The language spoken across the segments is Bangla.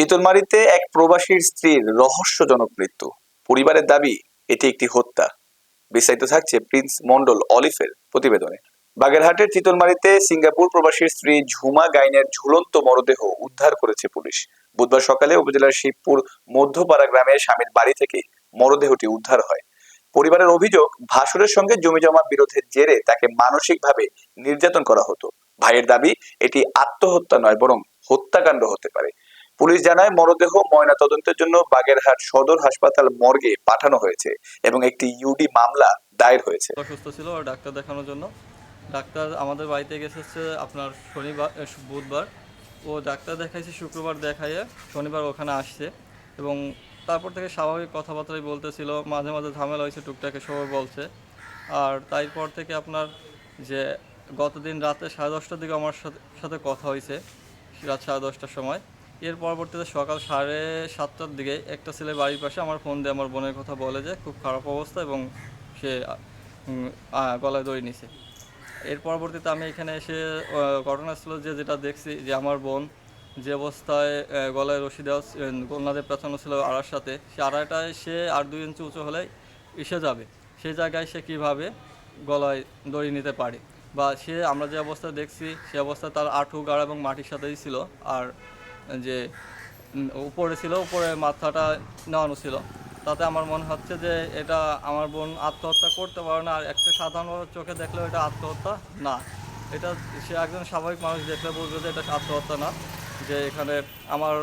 চিতলমারিতে এক প্রবাসীর স্ত্রীর রহস্যজনক মৃত্যু। পরিবারের দাবি, এটি একটি হত্যা। বিস্তারিত থাকছে প্রিন্স মন্ডল অলিফের প্রতিবেদনে। বাগেরহাটের চিতলমারিতে সিঙ্গাপুর প্রবাসীর স্ত্রী ঝুমা গাইনের ঝুলন্ত মরদেহ উদ্ধার করেছে পুলিশ। বুধবার সকালে উপজেলার শিবপুর মধ্যপাড়া গ্রামে স্বামীর বাড়ি থেকে মরদেহটি উদ্ধার হয়। পরিবারের অভিযোগ, ভাসুরের সঙ্গে জমি জমিজমা বিরোধের জেরে তাকে মানসিকভাবে নির্যাতন করা হতো। ভাইয়ের দাবি, এটি আত্মহত্যা নয়, বরং হত্যাকাণ্ড হতে পারে। পুলিশ জানায়, মরদেহ ময়না তদন্তের জন্য বাগেরহাট সদর হাসপাতাল মর্গে পাঠানো হয়েছে এবং একটি ইউডি মামলা দায়ের হয়েছে। অসুস্থ ছিল ডাক্তার দেখানোর জন্য। ডাক্তার আমাদের বাড়িতে গেছে আপনার শনিবার বুধবার। ও ডাক্তার দেখাইছে, শুক্রবার দেখাইয়ে শনিবার ওখানে আসছে এবং তারপর থেকে স্বাভাবিক কথাবার্তাই বলতেছিল। মাঝে মাঝে ঝামেলা হয়েছে, টুকটাকে সবাই বলছে। আর তারপর থেকে আপনার যে গতদিন রাতে সাড়ে দশটার দিকে আমার সাথে কথা হয়েছে, রাত সাড়ে দশটার সময়। এর পরবর্তীতে সকাল সাড়ে সাতটার দিকে একটা ছেলে বাড়ির পাশে আমার ফোন দিয়ে আমার বোনের কথা বলে যে, খুব খারাপ অবস্থা এবং সে গলায় দড়ি নিছে। এর পরবর্তীতে আমি এখানে এসে ঘটনাস্থলে যে যেটা দেখছি যে আমার বোন যে অবস্থায় গলায় রশি দেওয়া কন্যাদের পেছানো ছিল আড়ার সাথে, সে আড়াটায় সে আর দুই ইঞ্চি উঁচু হলে এসে যাবে। সেই জায়গায় সে কীভাবে গলায় দড়ি নিতে পারে? বা সে আমরা যে অবস্থা দেখছি, সে অবস্থায় তার আঁঠু গাড় এবং মাটির সাথেই ছিল। আর যে উপরে ছিল, উপরে মাথাটা নেওয়ানো ছিল। তাতে আমার মনে হচ্ছে যে, এটা আমার বোন আত্মহত্যা করতে পারে না। আর একটা সাধারণ চোখে দেখলেও এটা আত্মহত্যা না। এটা সে একজন স্বাভাবিক মানুষ দেখলে বুঝবে যে এটা আত্মহত্যা না। যে এখানে আমার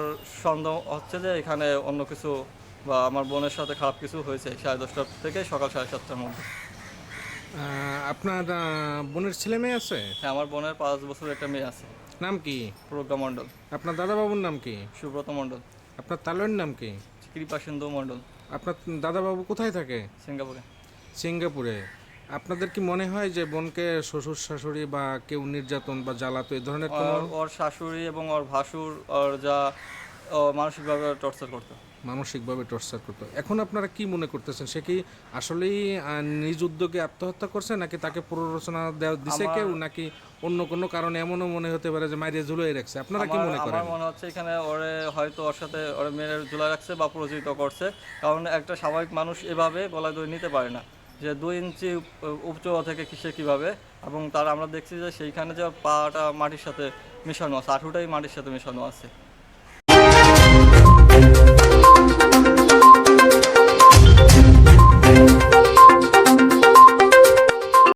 সন্দেহ হচ্ছে যে, এখানে অন্য কিছু বা আমার বোনের সাথে খারাপ কিছু হয়েছে, সাড়ে দশটার থেকে সকাল সাড়ে সাতটার মধ্যে। আপনার বোনের ছেলে মেয়ে আছে? হ্যাঁ আমার বোনের পাঁচ বছর একটা মেয়ে আছে। নাম কি? প্রজ্ঞা মণ্ডল। আপনার দাদা বাবুর নাম কি? সুব্রত মণ্ডল। আপনার তালয়ের নাম কি? কৃপা সিন্ধু মণ্ডল। আপনার দাদা বাবু কোথায় থাকে? সিঙ্গাপুরে। সিঙ্গাপুরে। আপনাদের কি মনে হয় যে বোনকে শ্বশুর শাশুড়ি বা কেউ নির্যাতন বা জ্বালাতো এই ধরনের ওর শাশুড়ি এবং ওর ভাসুর ওর যা মানসিকভাবে টর্চার করতো। মানসিকভাবে টর্চার করতো। এখন আপনারা কি মনে করতেছেন? সে কি আসলেই নিজ উদ্যোগে আত্মহত্যা করছে নাকি তাকে প্ররোচনা দেওয়া দিছে কেউ নাকি অন্য কোনো কারণে? এমনও মনে হতে পারে যে মারিয়ে ঝুলিয়ে রাখছে। আপনারা কি মনে করেন? আমার মনে হচ্ছে এখানে ওরে হয়তো ওর সাথে ওর মেয়ের ঝুলা রাখছে বা প্ররোচিত করছে। কারণ একটা স্বাভাবিক মানুষ এভাবে গলায় দই নিতে পারে না। যে দুই ইঞ্চি উপ- থেকে কিসে কীভাবে? এবং তার আমরা দেখছি যে সেইখানে যে পাটা মাটির সাথে মেশানো আছে আঠুটাই মাটির সাথে মেশানো আছে।